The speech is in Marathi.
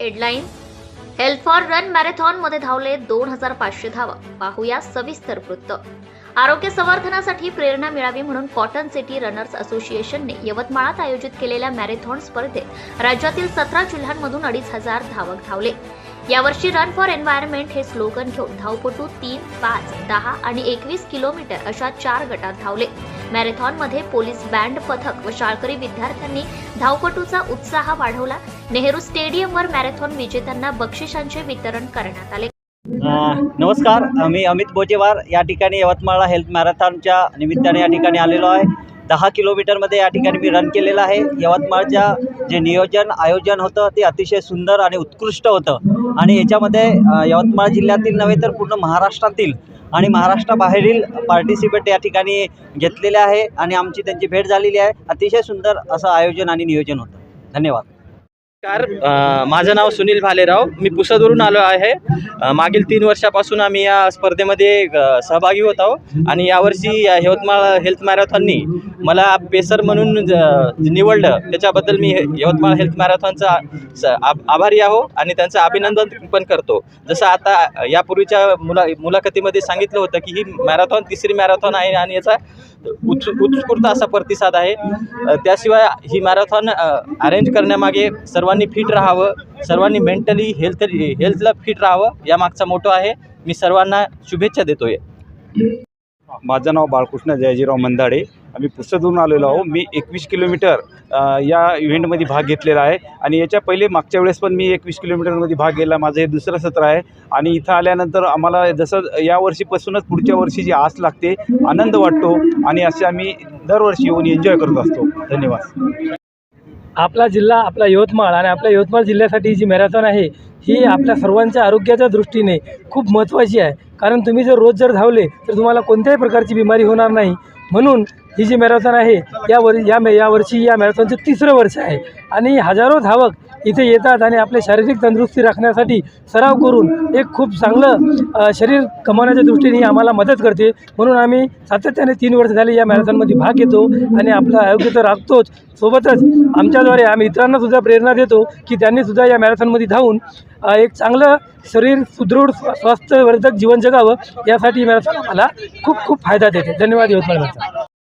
हेडलाईन. हेल्थ फॉर रन मॅरेथॉनमध्ये धावले दोन हजार पाचशे धावा. पाहूया सविस्तर वृत्त. आरोग्य संवर्धनासाठी प्रेरणा मिळावी म्हणून कॉटन सिटी रनर्स असोसिएशनने यवतमाळात आयोजित केलेल्या मॅरेथॉन स्पर्धेत राज्यातील सतरा जिल्ह्यांमधून अडीच हजार धावक धावले. यावर्षी रन फॉर एन्व्हायरमेंट हे स्लोगन घेऊन धावपटू तीन पाच दहा आणि एकवीस किलोमीटर अशा चार गटात धावले. मॅरेथॉनमध्ये पोलीस बँड पथक व शाळकरी विद्यार्थ्यांनी धावपटूचा उत्साह वाढवला. नेहरू स्टेडियमवर मॅरेथॉन विजेत्यांना बक्षिसांचे वितरण करण्यात आले. नमस्कार. मी अमित बोजेवार या ठिकाणी यवतमाळला हेल्थ मॅरेथॉनच्या निमित्ताने या ठिकाणी आलेलो आहे. दहा किलोमीटरमध्ये या ठिकाणी मी रन केलेलं आहे. यवतमाळच्या जे नियोजन आयोजन होतं ते अतिशय सुंदर आणि उत्कृष्ट होतं. आणि याच्यामध्ये यवतमाळ जिल्ह्यातील नव्हे तर पूर्ण महाराष्ट्रातील आणि महाराष्ट्राबाहेरील पार्टिसिपेट या ठिकाणी घेतलेले आहे आणि आमची त्यांची भेट झालेली आहे. अतिशय सुंदर असं आयोजन आणि नियोजन होतं. धन्यवाद. नमस्कार. माझं नाव सुनील भालेराव. मी पुसदवरून आलो आहे. मागील तीन वर्षापासून आम्ही या स्पर्धेमध्ये सहभागी होत आहोत. आणि यावर्षी या यवतमाळ हेल्थ मॅरेथॉननी मला पेसर म्हणून ज- निवडलं. त्याच्याबद्दल मी हे- यवतमाळ हेल्थ मॅरेथॉनचा स- आभारी आहो आणि त्यांचं अभिनंदन पण करतो. जसं आता यापूर्वीच्या मुला मुलाखतीमध्ये सांगितलं होतं की ही मॅरेथॉन तिसरी मॅरेथॉन आहे आणि याचा उत्स उत्स्फूर्त असा प्रतिसाद आहे. त्याशिवाय ही मॅरेथॉन अरेंज करण्यामागे सर्व सर्वांनी फिट राहावं सर्वांनी मेंटली हेल्थ हेल्थला फिट राहावं या मागचा आहे. मी सर्वांना शुभेच्छा देतोय. माझं नाव बाळकृष्ण जयजीराव मंदाडे. आम्ही पुस्तकून आलेलो आहो मी एकवीस किलोमीटर या इव्हेंटमध्ये भाग घेतलेला आहे. आणि याच्या पहिले मागच्या वेळेस पण मी एकवीस किलोमीटरमध्ये भाग घेतला. माझं हे दुसरं सत्र आहे. आणि इथं आल्यानंतर आम्हाला जसं या वर्षीपासूनच पुढच्या वर्षीची आस लागते आनंद वाटतो. आणि असे आम्ही दरवर्षी येऊन एन्जॉय करत असतो. धन्यवाद. आपला जिल्हा आपला यवतमाळ आणि आपल्या यवतमाळ जिल्ह्यासाठी जी मॅरेथॉन आहे ही आपल्या सर्वांच्या आरोग्याच्या दृष्टीने खूप महत्त्वाची आहे. कारण तुम्ही जर रोज जर धावले तर तुम्हाला कोणत्याही प्रकारची बिमारी होणार नाही. म्हणून ही जी मॅरेथॉन आहे या वर या मे यावर्षी या मॅरेथॉनचं तिसरं वर्ष आहे. आणि हजारो धावक इथे येतात आणि आपले शारीरिक तंदुरुस्ती राखण्यासाठी सराव करून एक खूप चांगलं शरीर कमावण्याच्या दृष्टीने आम्हाला मदत करते. म्हणून आम्ही सातत्याने तीन वर्ष झाले या मॅरेथॉनमध्ये भाग घेतो आणि आपलं आरोग्य तर राखतोच. सोबतच आमच्याद्वारे आम्ही इतरांनासुद्धा प्रेरणा देतो की त्यांनीसुद्धा या मॅरेथॉनमध्ये धावून एक चांगलं शरीर सुदृढ स्वास्थ्यवर्धक जीवन जगावं. यासाठी मॅरेथॉन आम्हाला खूप खूप फायदा देते. धन्यवाद यवतमाळ